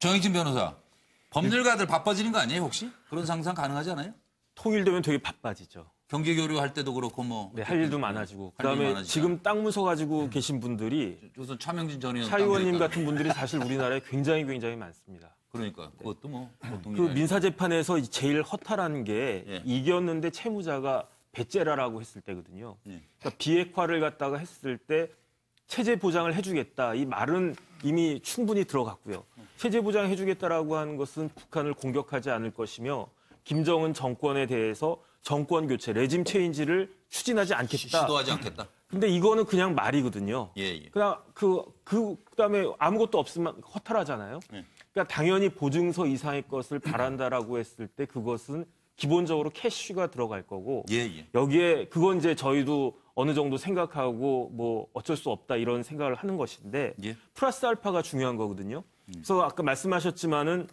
정익진 변호사, 법률가들 바빠지는 거 아니에요 혹시? 그런 상상 가능하지 않아요? 통일되면 되게 바빠지죠. 경제 교류할 때도 그렇고 뭐. 네, 할 일도 많아지고. 그다음에 많아지죠. 지금 땅 문서 가지고 계신 분들이 우선 차명진 전 의원. 차 의원님 땅 같은 분들이 사실 우리나라에 굉장히 굉장히 많습니다. 그러니까 그것도 뭐 보통 그 일이 민사 재판에서 제일 허탈한 게 예. 이겼는데 채무자가 배째라라고 했을 때거든요. 예. 그러니까 비핵화를 갖다가 했을 때 체제 보장을 해주겠다 이 말은 이미 충분히 들어갔고요. 체제 보장 해 주겠다라고 하는 것은 북한을 공격하지 않을 것이며 김정은 정권에 대해서 정권 교체, 레짐 체인지를 추진하지 않겠다. 시도하지 않겠다. 근데 이거는 그냥 말이거든요. 예, 예. 그냥 그, 그, 그 다음에 아무것도 없으면 허탈하잖아요. 네. 그러니까 당연히 보증서 이상의 것을 바란다라고 했을 때 그것은 기본적으로 캐시가 들어갈 거고 예, 예. 여기에 그건 이제 저희도 어느 정도 생각하고 뭐 어쩔 수 없다 이런 생각을 하는 것인데 예. 플러스 알파가 중요한 거거든요. 그래서 아까 말씀하셨지만은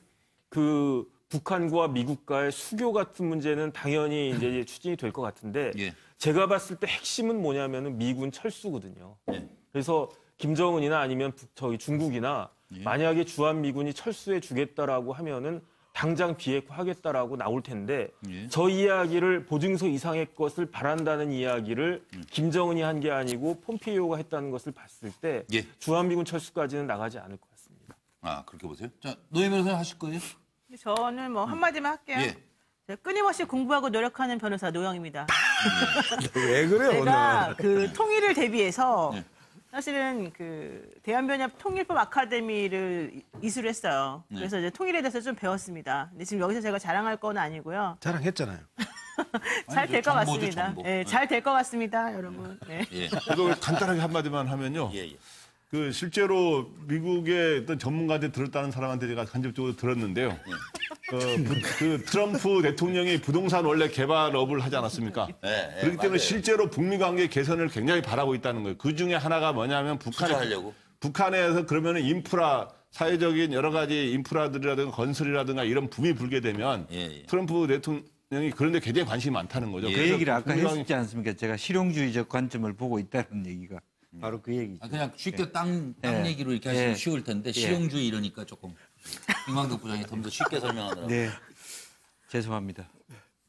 그 북한과 미국과의 수교 같은 문제는 당연히 이제 추진이 될 것 같은데 예. 제가 봤을 때 핵심은 뭐냐면은 미군 철수거든요. 예. 그래서 김정은이나 아니면 북- 저희 중국이나 예. 만약에 주한 미군이 철수해 주겠다라고 하면은 당장 비핵화하겠다라고 나올 텐데 예. 저 이야기를 보증서 이상의 것을 바란다는 이야기를 음. 김정은이 한 게 아니고 폼페이오가 했다는 것을 봤을 때 예. 주한 미군 철수까지는 나가지 않을 것 같습니다. 아 그렇게 보세요. 자 노예 변호사 하실 거예요? 저는 뭐 한마디만 할게요. 예. 제가 끊임없이 공부하고 노력하는 변호사 노영입니다. 왜 그래요, 제가 오늘? 그 통일을 대비해서 네. 사실은 그 대한변협 통일법 아카데미를 이- 이수를 했어요. 네. 그래서 이제 통일에 대해서 좀 배웠습니다. 근데 지금 여기서 제가 자랑할 건 아니고요. 자랑했잖아요. 잘 될 것 정보죠, 같습니다. 정보. 예, 잘 될 것 같습니다, 여러분. 네. 예. 이거 간단하게 한마디만 하면요. 예, 예. 그 실제로 미국의 어떤 전문가들 들었다는 사람한테 제가 간접적으로 들었는데요. 어, 부- 그 트럼프 대통령이 부동산 원래 개발업을 하지 않았습니까? 예, 예, 그렇기 때문에 맞아요. 실제로 북미 관계 개선을 굉장히 바라고 있다는 거예요. 그 중에 하나가 뭐냐면 북한에 투자하려고. 북한에서 그러면은 인프라 사회적인 여러 가지 인프라들이라든가 건설이라든가 이런 붐이 불게 되면 예, 예. 트럼프 대통령이 그런데 굉장히 관심이 많다는 거죠. 예. 그 그래서 얘기를 아까 북미 관계- 했었지 않습니까? 제가 실용주의적 관점을 보고 있다는 얘기가 바로 그 얘기죠. 아, 그냥 쉽게 땅, 땅 예. 얘기로 이렇게 하시면 예. 쉬울 텐데 실용주의 이러니까 조금 이광덕 부장이 좀 더 쉽게 설명하더라고요. 네. 죄송합니다.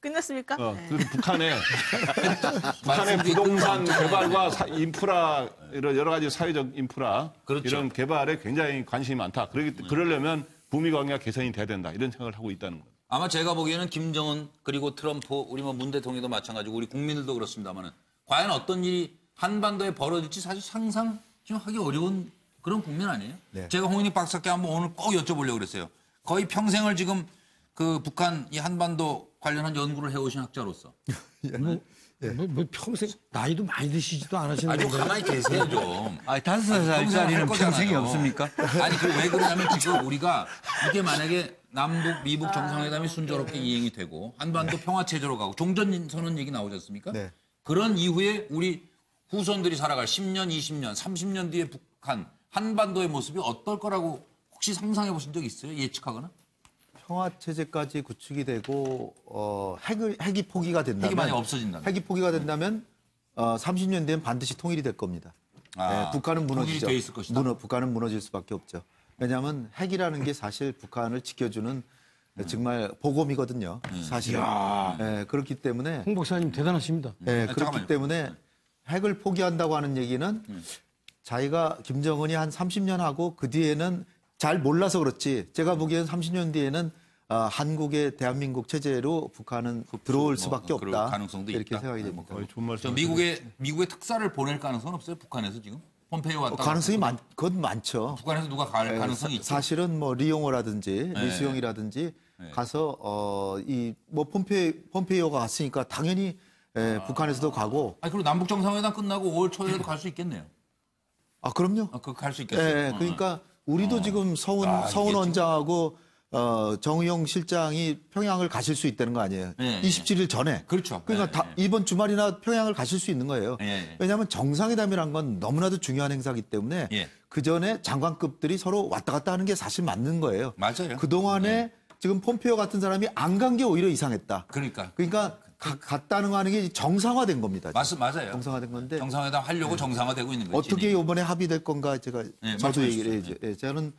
끝났습니까? 어, 네. 북한에 북한의 부동산 개발과 사- 인프라 이런 여러 가지 사회적 인프라 그렇죠. 이런 개발에 굉장히 관심이 많다. 그러기 그러려면 북미 관계가 개선이 돼야 된다. 이런 생각을 하고 있다는 거예요. 아마 제가 보기에는 김정은 그리고 트럼프 우리 뭐 문 대통령도 마찬가지고 우리 국민들도 그렇습니다만은 과연 어떤 일이 한반도에 벌어질지 사실 상상 좀 하기 어려운 그런 국면 아니에요? 네. 제가 홍인익 박사께 한번 오늘 꼭 여쭤보려고 그랬어요. 거의 평생을 지금 그 북한 이 한반도 관련한 연구를 해오신 학자로서 뭐, 뭐 평생 나이도 많이 드시지도 않으시는 아주 건데 가만히 계세요 좀. 아, 다섯 살짜리는. 평생이 없습니까? 아니 그 왜 그러냐면 지금 우리가 이게 만약에 남북 미북 정상회담이 순조롭게 이행이 되고 한반도 평화 체제로 가고 종전 선언 얘기 나오지 않습니까? 네. 그런 이후에 우리 후손들이 살아갈 10년, 20년, 30년 뒤에 북한 한반도의 모습이 어떨 거라고 혹시 상상해 보신 적 있어요? 예측하거나? 평화 체제까지 구축이 되고 어, 핵을 핵이 포기가 된다면 핵이 만약 없어진다면. 핵이 포기가 된다면 어, 30년 뒤엔 반드시 통일이 될 겁니다. 아, 네, 북한은 무너지죠. 돼 있을 것이다. 무너, 북한은 무너질 수밖에 없죠. 왜냐하면 핵이라는 게 사실 북한을 지켜주는 정말 보검이거든요. 사실은. 네, 그렇기 때문에 홍 박사님 대단하십니다. 네, 아, 그렇기 잠깐만요. 때문에 핵을 포기한다고 하는 얘기는 자기가 김정은이 한 30년 하고 그 뒤에는 잘 몰라서 그렇지 제가 보기에는 30년 뒤에는 어, 한국의 대한민국 체제로 북한은 들어올 수밖에 뭐 그럴 없다. 가능성도 이렇게 있다. 생각이 네, 뭐 됩니다. 거의 좋은 말씀. 저 미국의 미국의 특사를 보낼 가능성은 없어요? 북한에서 지금 폼페이오 왔다. 어, 가능성이. 많, 그건 많죠. 북한에서 누가 갈 예, 가능성이 사- 있죠. 사실은 뭐 리용호라든지 네. 리수용이라든지 네. 가서 어 이 뭐 폼페 폼페이오가 갔으니까 당연히 예, 북한에서도 가고 아니 그리고 남북 정상회담 끝나고 5월 초에도 갈 수 있겠네요. 아 그럼요. 아, 그갈 수 예, 있겠어요. 예, 그러니까 우리도 지금 서훈 아, 서훈 이게 지금- 원장하고 어, 정의용 실장이 평양을 가실 수 있다는 거 아니에요? 네, 27일 전에. 그렇죠. 그러니까 네, 다, 네. 이번 주말이나 평양을 가실 수 있는 거예요. 네, 네. 왜냐하면 정상회담이란 건 너무나도 중요한 행사이기 때문에 예. 그 전에 장관급들이 서로 왔다 갔다 하는 게 사실 맞는 거예요. 맞아요. 그 동안에 네. 지금 폼페오 같은 사람이 안 간 게 오히려 이상했다. 그러니까 그러니까 가- 갔다는 거 하는 게 정상화된 겁니다. 맞 맞아요. 정상화된 건데 정상회담 하려고 정상화되고 있는 거지. 어떻게 이번에 합의될 건가 제가 네, 저도 얘기를 주십시오. 해야죠. 예, 저는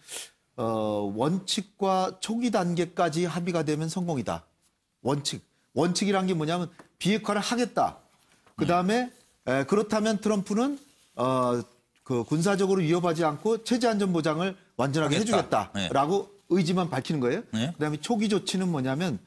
어, 원칙과 초기 단계까지 합의가 되면 성공이다. 원칙. 원칙이란 게 뭐냐면 비핵화를 하겠다. 그 다음에 그렇다면 트럼프는 어, 그 군사적으로 위협하지 않고 체제 안전 보장을 완전하게 하겠다. 해주겠다라고 의지만 밝히는 거예요. 네. 그다음에 초기 조치는 뭐냐면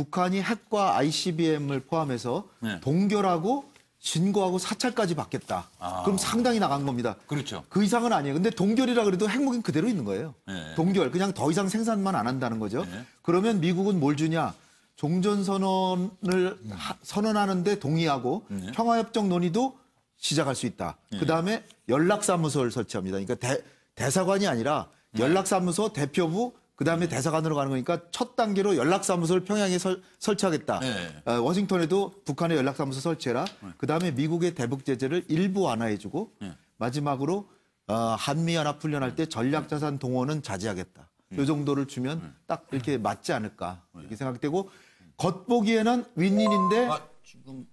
북한이 핵과 ICBM을 포함해서 네. 동결하고 신고하고 사찰까지 받겠다. 그럼 상당히 나간 겁니다. 그렇죠. 그 이상은 아니에요. 근데 동결이라 그래도 핵무기는 그대로 있는 거예요. 네. 동결. 그냥 더 이상 생산만 안 한다는 거죠. 네. 그러면 미국은 뭘 주냐? 종전선언을 하- 선언하는데 동의하고 네. 평화협정 논의도 시작할 수 있다. 그 다음에 연락사무소를 설치합니다. 그러니까 대, 대사관이 아니라 네. 연락사무소 대표부 그 다음에 대사관으로 가는 거니까 첫 단계로 연락사무소를 평양에 설, 설치하겠다. 네. 어, 워싱턴에도 북한의 연락사무소 설치해라. 그다음에 미국의 대북 제재를 일부 완화해주고 네. 마지막으로 어, 한미연합훈련할 때 전략자산 동원은 자제하겠다. 네. 이 정도를 주면 딱 이렇게 맞지 않을까 이렇게 생각되고 겉보기에는 윈윈인데 아, 지금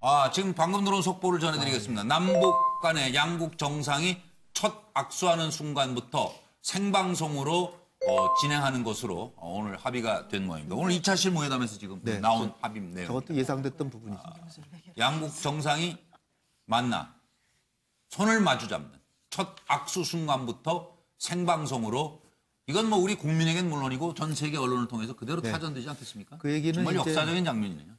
아, 지금 방금 들어온 속보를 전해드리겠습니다. 남북 간의 양국 정상이 첫 악수하는 순간부터 생방송으로 어, 진행하는 것으로 어, 오늘 합의가 된 모양입니다. 오늘 2차 실무회담에서 지금 네. 나온 합의 내용. 저것도 예상됐던 부분이죠. 양국 정상이 만나 손을 마주 잡는 첫 악수 순간부터 생방송으로 이건 뭐 우리 국민에겐 물론이고 전 세계 언론을 통해서 그대로 타전되지 않겠습니까? 그 얘기는 정말 이제- 역사적인 장면이네요.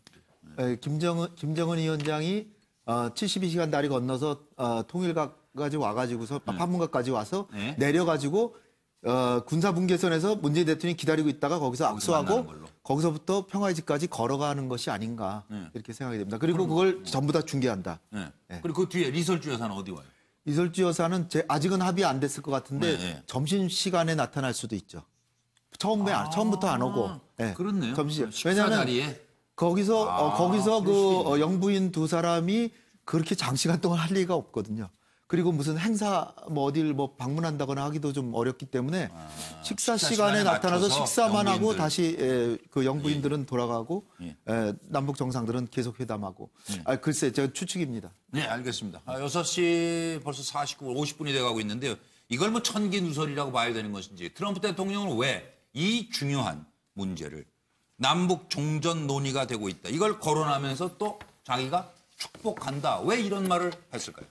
에, 김정은 김정은 위원장이 어, 72시간 다리 건너서 어, 통일각까지 와가지고서 판문각까지 와서 네. 내려가지고 어, 군사 분계선에서 문재인 대통령이 기다리고 있다가 거기서 악수하고 걸로. 거기서부터 평화의 집까지 걸어가는 것이 아닌가 네. 이렇게 생각이 됩니다. 그리고 그걸 전부 다 중계한다. 네. 네. 그리고 그 뒤에 리설주 여사는 어디 와요? 이설주 여사는 제, 아직은 합의 안 됐을 것 같은데 네, 네. 점심 시간에 나타날 수도 있죠. 처음에 안- 처음부터 안 오고. 예. 그렇네요. 점심 식사 왜냐하면 자리에 거기서 어, 아, 거기서 그 어, 영부인 두 사람이 그렇게 장시간 동안 할 리가 없거든요. 그리고 무슨 행사 뭐 어딜 뭐 방문한다거나 하기도 좀 어렵기 때문에 식사 아, 식사 시간에 시간에 나타나서 식사만 하고 영부인들. 다시 에, 그 영부인들은 돌아가고 예. 에, 남북 정상들은 계속 회담하고. 아 글쎄 제가 추측입니다. 네, 알겠습니다. 아, 6시 벌써 49분, 50분이 돼가고 있는데요. 이걸 뭐 천기 누설이라고 봐야 되는 것인지 트럼프 대통령은 왜 이 중요한 문제를 남북 종전 논의가 되고 있다. 이걸 거론하면서 또 자기가 축복한다. 왜 이런 말을 했을까요?